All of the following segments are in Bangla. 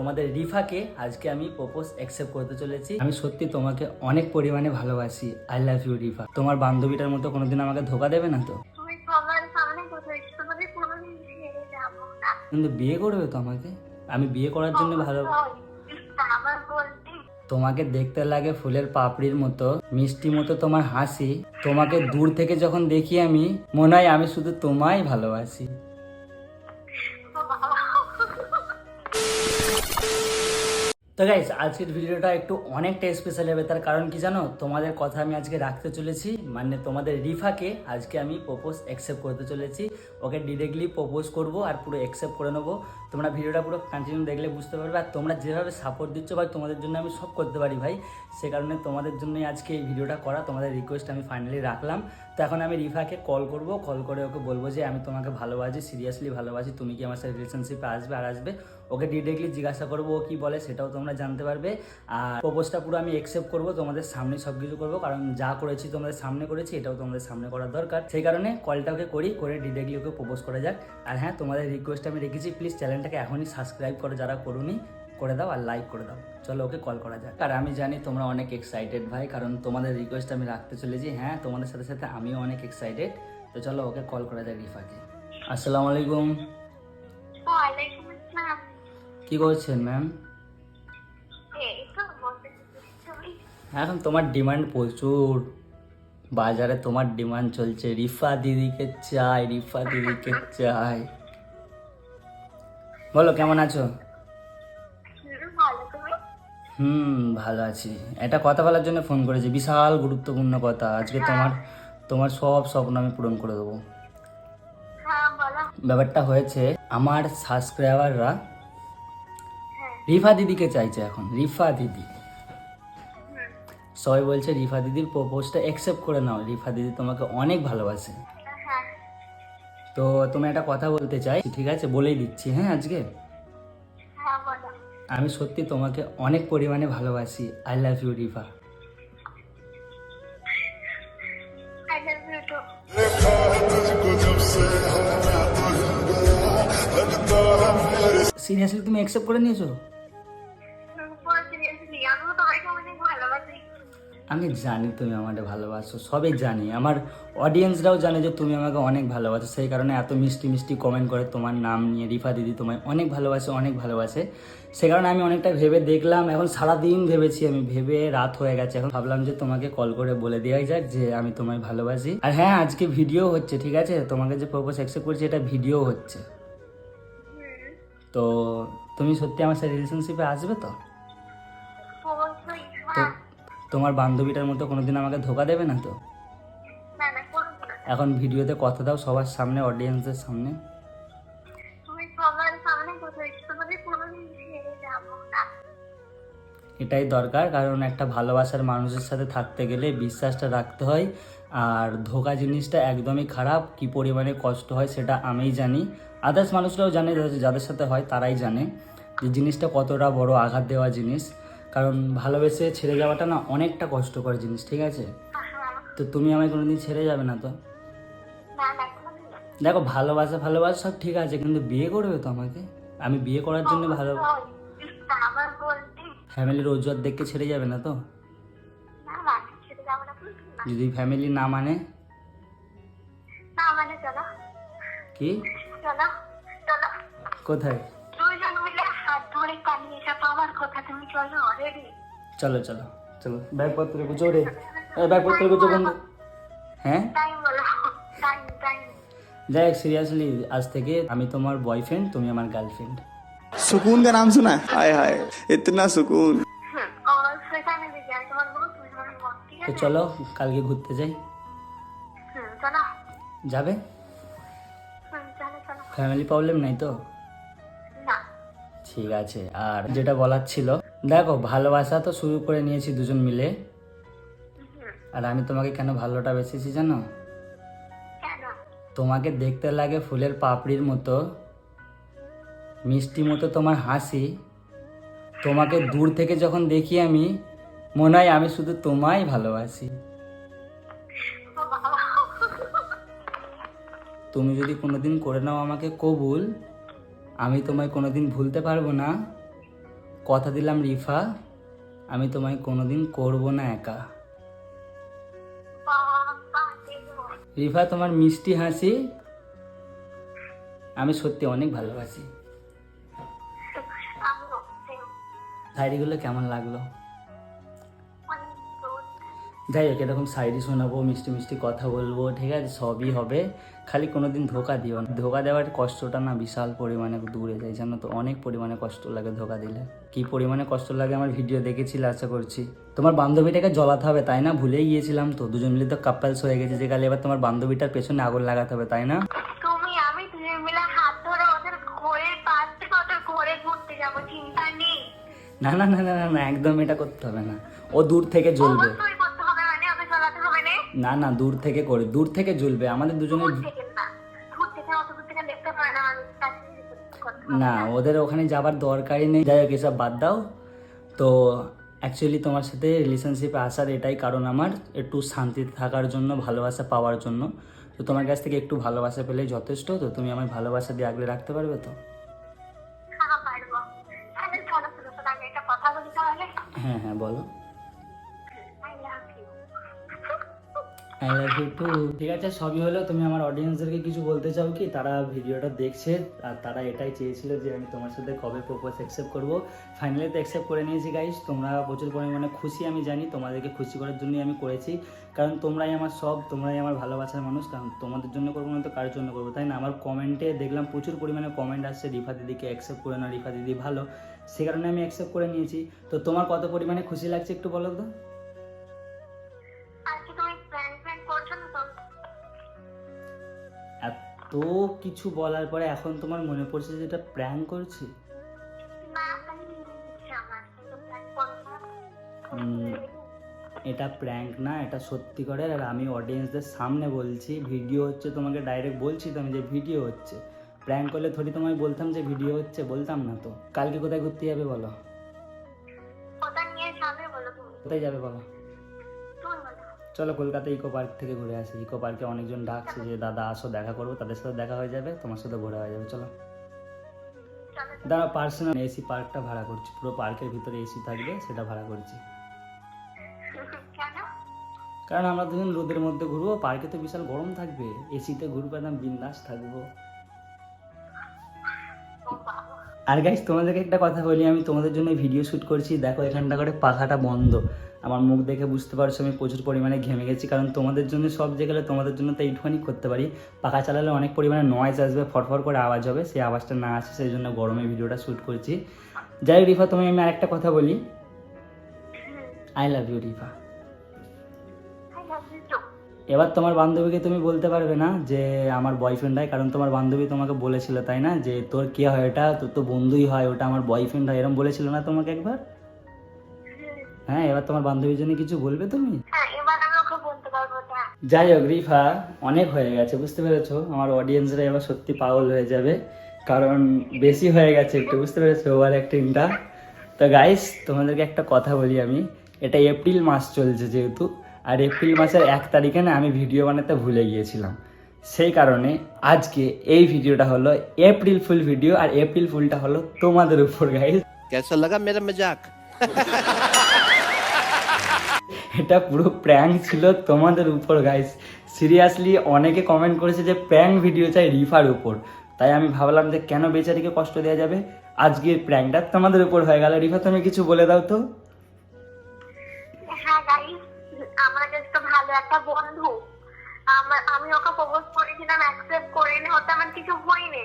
তোমাদের রিফাকে আজকে আমি প্রপোজ অ্যাকসেপ্ট করতে চলেছি। আমি সত্যি তোমাকে অনেক পরিমাণে ভালোবাসি। I love you Rifa. তোমার বান্ধবীটার মতো কোনোদিন আমাকে ধোকা দেবে না তো? কিন্তু বিয়ে করবে তো আমাকে? আমি বিয়ে করার জন্য ভালো তোমাকে দেখতে লাগে ফুলের পাপড়ির মতো মিষ্টি মতো তোমার হাসি। তোমাকে দূর থেকে যখন দেখি আমি মনে হয় আমি শুধু তোমায় ভালোবাসি। তো গাইস আজকের ভিডিওটা একটু অনেকটা স্পেশাল হবে। তার কারণ কি জানো? তোমাদের কথা আমি আজকে রাখতে চলেছি। মানে তোমাদের রিফাকে আজকে আমি প্রপোজ অ্যাকসেপ্ট করতে চলেছি। ওকে ডিরেক্টলি প্রপোজ করব আর পুরো অ্যাকসেপ্ট করে নেব। তোমরা ভিডিওটা পুরো কন্টিনিউ দেখলে বুঝতে পারবে। আর তোমরা যেভাবে সাপোর্ট দিচ্ছ ভাই তোমাদের জন্য আমি সব করতে পারি ভাই, সে কারণে তোমাদের জন্যই আজকে এই ভিডিওটা করা, তোমাদের রিকোয়েস্ট আমি ফাইনালি রাখলাম। তো এখন আমি রিফাকে কল করব। কল করে ওকে বলব যে, আমি তোমাকে ভালোবাসি সিরিয়াসলি ভালোবাসি। তুমি কি আমার সাথে রিলেশনশিপে আসবে, আর আসবে? ওকে ডিরেক্টলি জিজ্ঞাসা করব, ও কি বলে সেটাও তোমরা জানতে পারবে। আর প্রপোজটা পুরো আমি অ্যাকসেপ্ট করব, তোমাদের সামনে সব কিছু করব, কারণ যা করেছি তোমাদের সামনে করেছি, এটাও তোমাদের সামনে করা দরকার। সেই কারণে কলটা ওকে করি, করে ডিরেক্টলি ওকে প্রপোজ করা যাক। আর হ্যাঁ তোমাদের রিকোয়েস্ট আমি রেখেছি প্লিজ চ্যানেলটাকে এখনই সাবস্ক্রাইব করো, যারা করুনি, করে দাও আর লাইক করে দাও। চলো ওকে কল করা যাক। আর আমি জানি তোমরা অনেক এক্সাইটেড ভাই, কারণ তোমাদের রিকোয়েস্ট আমি রাখতে চলেছি। হ্যাঁ তোমাদের সাথে সাথে আমিও অনেক এক্সাইটেড তো চলো ওকে কল করা যাক রিফাকে। আসসালামু আলাইকুম। কি করছেন ম্যাম এখন তোমার ডিমান্ড প্রচুর। বাজারে তোমার ডিমান্ড চলছে। রিফা দিদিকে চাই রিফা দিদিকে চাই। বলো কেমন আছো? হুম, ভালো আছি। এটা কথা বলার জন্য ফোন করেছি। বিশাল গুরুত্বপূর্ণ কথা। আজকে তোমার তোমার সব স্বপ্ন আমি পূরণ করে দেবো। হ্যাঁ ব্যাপারটা হয়েছে আমার সাবস্ক্রাইবাররা রিফা দিদিকে চাইছে এখন রিফা দিদি। সবাই বলছে রিফা দিদির প্রপোজটা অ্যাকসেপ্ট করে নাও। রিফা দিদি তোমাকে অনেক ভালোবাসে। হ্যাঁ। তো তুমি একটা কথা বলতে চাই ঠিক আছে? বলেই দিচ্ছি হ্যাঁ আজকে? হ্যাঁ আমি সত্যি তোমাকে অনেক পরিমাণে ভালোবাসি। I love you Rifa. Seriously তুমি অ্যাকসেপ্ট করে নিয়েছো? আমি জানি তুমি আমাকে ভালোবাসো সবই জানি। আমার অডিয়েন্সরাও জানে যে তুমি আমাকে অনেক ভালোবাসো। সেই কারণে এত মিষ্টি মিষ্টি কমেন্ট করে তোমার নাম নিয়ে রিফা দিদি তোমায় অনেক ভালোবাসে অনেক ভালোবাসে। সে কারণে আমি অনেকটা ভেবে দেখলাম এখন সারাদিন ভেবেছি আমি ভেবে রাত হয়ে গেছে। এখন ভাবলাম যে তোমাকে কল করে বলে দেওয়াই যাক যে আমি তোমায় ভালোবাসি। আর হ্যাঁ আজকে ভিডিও হচ্ছে ঠিক আছে? তোমাকে যে প্রপোজ অ্যাকসেপ্ট করছি এটা ভিডিও হচ্ছে। তো তুমি সত্যি আমার সাথে রিলেশনশিপে আসবে তো? হ্যাঁ তোমার বান্ধবীটার মতো কোনোদিন আমাকে ধোকা দেবে না তো? এখন ভিডিওতে কথা দাও সবার সামনে অডিয়েন্সের সামনে। এটাই দরকার কারণ একটা ভালোবাসার মানুষের সাথে থাকতে গেলে বিশ্বাসটা রাখতে হয় আর ধোকা জিনিসটা একদমই খারাপ কি পরিমাণে কষ্ট হয় সেটা আমিই জানি। আদার্স মানুষরাও জানে যাদের সাথে হয় তারাই জানে যে জিনিসটা কতটা বড় আঘাত দেওয়া জিনিস। কারণ ভালোবেসে ছেড়ে যাওয়াটা না অনেকটা কষ্টকর জিনিস ঠিক আছে তো তুমি আমায় কোনোদিন ছেড়ে যাবে না তো। দেখো ভালোবাসা ভালোবাসা সব ঠিক আছে কিন্তু বিয়ে করবে তো আমাকে আমি বিয়ে করার জন্য ভালো। ফ্যামিলির রোজগার দেখে ছেড়ে যাবে না তো। যদি ফ্যামিলি না মানে মানে কি কোথায় দুজন মিলে হাত ধরে পালিয়ে যাব আমার কথা তুমি চলো রেডি চলো চলো চলো ব্যাগপত্র গুছো রে এই ব্যাগপত্র গুছো বন্ধু হ্যাঁ টাইম বলো টাইম টাইম যাই হোক সিরিয়াসলি আজ থেকে আমি তোমার বয়ফ্রেন্ড তুমি আমার গার্লফ্রেন্ড सुकून का नाम सुना है हाय हाय इतना सुकून অবশ্যই টাইমে দিকে আমি তোমার বউ তুমি আমার বউ ঠিক তো আছে চলো কালকে ঘুরতে যাই হুম চলো যাবে হুম চলো চলো ফ্যামিলি প্রবলেম নাই তো না ঠিক আছে আর যেটা বলার ছিল দেখো ভালোবাসা তো শুরু করে নিয়েছি দুজন মিলে। আর আমি তোমাকে কেন ভালোটা বেসেছি জানো? তোমাকে দেখতে লাগে ফুলের পাপড়ির মতো মিষ্টি মতো তোমার হাসি। তোমাকে দূর থেকে যখন দেখি আমি মনে হয় আমি শুধু তোমায় ভালোবাসি। তুমি যদি কোনোদিন করে নাও আমাকে কবুল আমি তোমায় কোনো দিন ভুলতে পারব না। কথা দিলাম রিফা। আমি তোমায় কোনো দিন করব না একা। রিফা তোমার মিষ্টি হাসি আমি সত্যি অনেক ভালোবাসি। শাড়িগুলো কেমন লাগল। যাই হোক এরকম শাড়ি শোনাবো মিষ্টি মিষ্টি কথা বলব ঠিক আছে? সবই হবে। খালি কোনো দিন ধোকা দিও না। ধোকা দেওয়ার কষ্টটা না বিশাল পরিমাণে দূরে যায় জানো তো? অনেক পরিমাণে কষ্ট লাগে ধোকা দিলে। কি পরিমাণে কষ্ট লাগে আমার ভিডিও দেখেছিলে আশা করছি। তোমার বান্ধবীটাকে জ্বলাতে হবে তাই না? ভুলেই গিয়েছিলাম তো। দুজন মিলে তো কাপ্পালস হয়ে গেছে যে কালে। এবার তোমার বান্ধবীটার পেছনে আগুন লাগাতে হবে তাই না? তুমি আমি মিলে হাত ধরে ওদের ঘোরের পাশ থেকে ওদের ঘরে ঘুরতে যাব চিন্তা নেই। না না না না না, না একদম এটা করতে হবে না। ও দূর থেকে জ্বলবে অবশ্যই করতে হবে মানে ওকে চলাতে হবে না না দূর থেকে করে দূর থেকে জ্বলবে আমাদের দুজনের থেকে না ওদের ওখানে যাবার দরকারই নেই। যাই হোক এসব বাদ দাও। তো অ্যাকচুয়ালি তোমার সাথে রিলেশনশিপে আসার এটাই কারণ আমার একটু শান্তিতে থাকার জন্য ভালোবাসা পাওয়ার জন্য। তো তোমার কাছ থেকে একটু ভালোবাসা পেলেই যথেষ্ট। তো তুমি আমার ভালোবাসা দিয়ে আগলে রাখতে পারবে তো? হ্যাঁ হ্যাঁ তাহলে আই লাভ ইউ টু ঠিক আছে, সবই হলো। তুমি আমার অডিয়েন্সদেরকে কিছু বলতে চাও কি? তারা ভিডিওটা দেখছে আর তারা এটাই চেয়েছিল যে আমি তোমার সাথে কবে প্রপোজ অ্যাকসেপ্ট করব। ফাইনালি তো অ্যাকসেপ্ট করে নিয়েছি গাইস তোমরা প্রচুর পরিমাণে খুশি, আমি জানি। তোমাদেরকে খুশি করার জন্যই আমি করেছি। কারণ তোমরাই আমার সব, তোমরাই আমার ভালোবাসার মানুষ। কারণ তোমাদের জন্য করব না তো কার জন্য করব। তাই না? আমার কমেন্টে দেখলাম প্রচুর পরিমাণে কমেন্ট আসছে, রিফা দিদিকে অ্যাকসেপ্ট করে না রিফা দিদি ভালো। সে কারণে আমি অ্যাকসেপ্ট করে নিয়েছি। তো তোমার কত পরিমাণে খুশি লাগছে একটু বলো তো? এত কিছু বলার পরে এখন তোমার মনে পড়ছে যে এটা প্র্যাঙ্ক করছি। এটা প্র্যাঙ্ক না এটা সত্যি করে। আর আমি অডিয়েন্সদের সামনে বলছি ভিডিও হচ্ছে তোমাকে ডাইরেক্ট বলছি তো আমি যে ভিডিও হচ্ছে। প্র্যাঙ্ক করলে থোড়ি তোমায় বলতাম যে ভিডিও হচ্ছে বলতাম না তো। কালকে কোথায় ঘুরতে যাবে বলো? কোথায় যাবে বলো? চলো কলকাতা ইকো পার্ক থেকে ঘুরে আসি। ইকো পার্কে অনেকজন ডাকছে যে, দাদা, আসো, দেখা করব। তাদের সাথে দেখা হয়ে যাবে। তোমার সাথে ঘোরা হয়ে যাবে। চলো। দাঁড়া পার্সোনাল এসি পার্কটা ভাড়া করছি। পুরো পার্কের ভিতরে এসি থাকবে, সেটা ভাড়া করছি। কারণ আমরা দুজন রোদের মধ্যে ঘুরবো। পার্কে তো বিশাল গরম থাকবে। এসিতে ঘুরবো একদম বিন্দাস থাকব। আর গাইস তোমাদেরকে একটা কথা বলি আমি তোমাদের জন্য ভিডিও শ্যুট করছি। দেখো এখানটা করে পাখাটা বন্ধ। আমার মুখ দেখে বুঝতে পারছ আমি প্রচুর পরিমাণে ঘেমে গেছি কারণ তোমাদের জন্য সব জায়গায় তোমাদের জন্য তো এইটুখানি করতে পারি। পাখা চালালে অনেক পরিমাণে নয়েজ আসবে ফটফট করে আওয়াজ হবে সেই আওয়াজটা না আসে সেই জন্য গরমে ভিডিওটা শ্যুট করছি। যাই হোক, রিফা তুমি আমি আরেকটা কথা বলি। I love you Rifa. এবার তোমার বান্ধবীকে তুমি বলতে পারবে না যে আমার বয়ফ্রেন্ড হয় কারণ তোমার বান্ধবী তোমাকে বলেছিল তাই না? যে তোর কে হয় ওটা তোর তো বন্ধুই হয় ওটা আমার বয়ফ্রেন্ড হয় এরকম বলেছিল না তোমাকে একবার? হ্যাঁ এবার তোমার বান্ধবীর জন্য কিছু বলবে তুমি? হ্যাঁ না যাই হোক রিফা অনেক হয়ে গেছে বুঝতে পেরেছ? আমার অডিয়েন্সরা এবার সত্যি পাগল হয়ে যাবে কারণ বেশি হয়ে গেছে একটু বুঝতে পেরেছ? ওভার অ্যাক্টিংটা তো গাইস তোমাদেরকে একটা কথা বলি আমি এটা এপ্রিল মাস চলছে যেহেতু। আর এপ্রিল মাসের এক তারিখে না আমি ভিডিও বানাতে ভুলে গিয়েছিলাম। সেই কারণে আজকে এই ভিডিওটা হলো এপ্রিল ফুল ভিডিও আর এপ্রিল ফুলটা হলো তোমাদের উপর গাইজ কেসা লাগা মেরা মজাক এটা পুরো প্র্যাঙ্ক ছিল তোমাদের উপর গাইজ সিরিয়াসলি অনেকে কমেন্ট করেছে যে প্র্যাঙ্ক ভিডিও চাই রিফার উপর। তাই আমি ভাবলাম যে কেন বেচারিকে কষ্ট দেওয়া যাবে? আজকের প্র্যাঙ্কটা তোমাদের উপর হয়ে গেল। রিফা তুমি কিছু বলে দাও তো। হ্যাঁ আমরা জাস্ট ভালো একটা বন্ধু। আমার, আমি ওকে প্রপোজ করেছিলাম অ্যাকসেপ্ট করিনি হতে আমার কিছু হয়নি।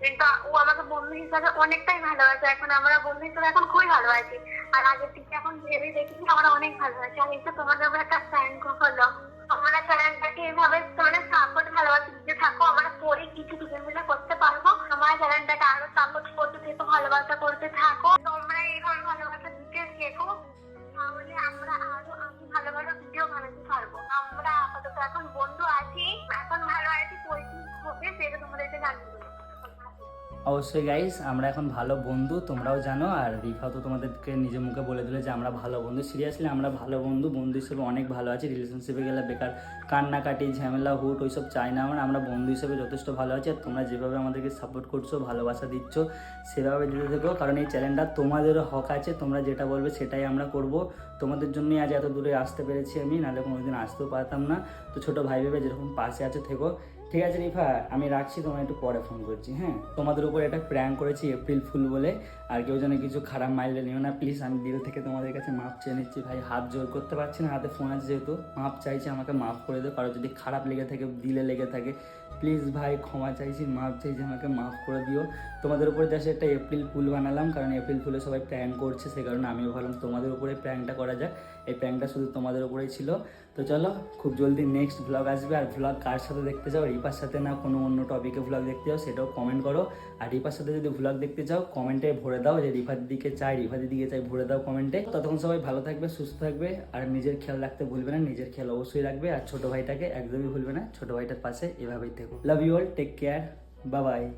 কিন্তু ও আমাকে বন্ধু হিসাবে অনেকটাই ভালোবাসে এখন আমরা বন্ধু হিসাবে এখন খুবই ভালো আছি। আর আগের থেকে এখন ভেবে দেখি আমরা অনেক ভালো আছি। আর তো তোমাদের উপর একটা প্র্যাঙ্ক হলো আমরা চ্যানেলটাকে এভাবে মানে সাপোর্ট ভালোবাসি, দিতে থাকো, আমরা পরে কিছু দুজন মিলে করতে পারব। আমার চ্যানেলটাকে আরও সাপোর্ট করতে থেকো ভালোবাসা করতে থাকো, তোমরা এইভাবে ভালোবাসা দিতে থেকো তাহলে আমরা আরও অবশ্যই গাইস আমরা এখন ভালো বন্ধু, তোমরাও জানো। আর রিফাও তো তোমাদেরকে নিজের মুখে বলে দিলে যে, আমরা ভালো বন্ধু। সিরিয়াসলি আমরা ভালো বন্ধু বন্ধু হিসেবে অনেক ভালো আছি। রিলেশনশিপে গেলে বেকার কান্নাকাটি, ঝামেলা, হুট, ওইসব চাই না আমরা। আমরা বন্ধু হিসেবে যথেষ্ট ভালো আছি। আর তোমরা যেভাবে আমাদেরকে সাপোর্ট করছ, ভালোবাসা দিচ্ছ, সেভাবে দিতে থেকো। কারণ এই চ্যানেলটা তোমাদেরও হক আছে। তোমরা যেটা বলবে, সেটাই আমরা করব। তোমাদের জন্যই আজ এত দূরে আসতে পেরেছি আমি। নাহলে কোনোদিন আসতেও পারতাম না। তো ছোটো ভাই ভেবে যেরকম পাশে আছে, থেকো। ঠিক আছে রিফা, আমি রাখছি, তোমায় একটু পরে ফোন করছি হ্যাঁ? তোমাদের উপর একটা প্র্যাঙ্ক করেছি এপ্রিল ফুল বলে, আর কেউ যেন কিছু খারাপ মাইলে নিও না প্লিজ আমি দিল থেকে তোমাদের কাছে মাপ চেয়ে নিচ্ছি, ভাই, হাত জোর করতে পারছি না, হাতে ফোন আছে যেহেতু, মাপ চাইছি, আমাকে মাফ করে দিও, কারও যদি খারাপ লেগে থাকে, দিলে লেগে থাকে প্লিজ ভাই, ক্ষমা চাইছি, মাপ চাইছি, আমাকে মাফ করে দিও। তোমাদের উপরে জাস্ট একটা এপ্রিল ফুল বানালাম, কারণ এপ্রিল ফুলে সবাই প্র্যাঙ্ক করছে, সে কারণে আমিও ভাবলাম তোমাদের উপরে প্র্যাঙ্কটা করা যাক। এই প্র্যাঙ্কটা শুধু তোমাদের উপরেই ছিল। তো চলো, খুব জলদি নেক্সট ভ্লগ আসবে। আর ভ্লগ কার সাথে দেখতে চাও? রিপার সাথে না কোনো অন্য টপিকে ভ্লগ দেখতে চাও, সেটাও কমেন্ট করো। আর রিপার সাথে যদি ভ্লগ দেখতে চাও কমেন্টে ভরে দাও যে রিফার দিকে চাই রিফার দিকে চাই, ভরে দাও কমেন্টে ততক্ষণ সবাই ভালো থাকবে, সুস্থ থাকবে। আর নিজের খেয়াল রাখতে ভুলবে না, নিজের খেয়াল অবশ্যই রাখবে। আর ছোট ভাইটাকে একদমই ভুলবে না, ছোট ভাইটার পাশে এভাবেই থেকো। Love you all take care bye bye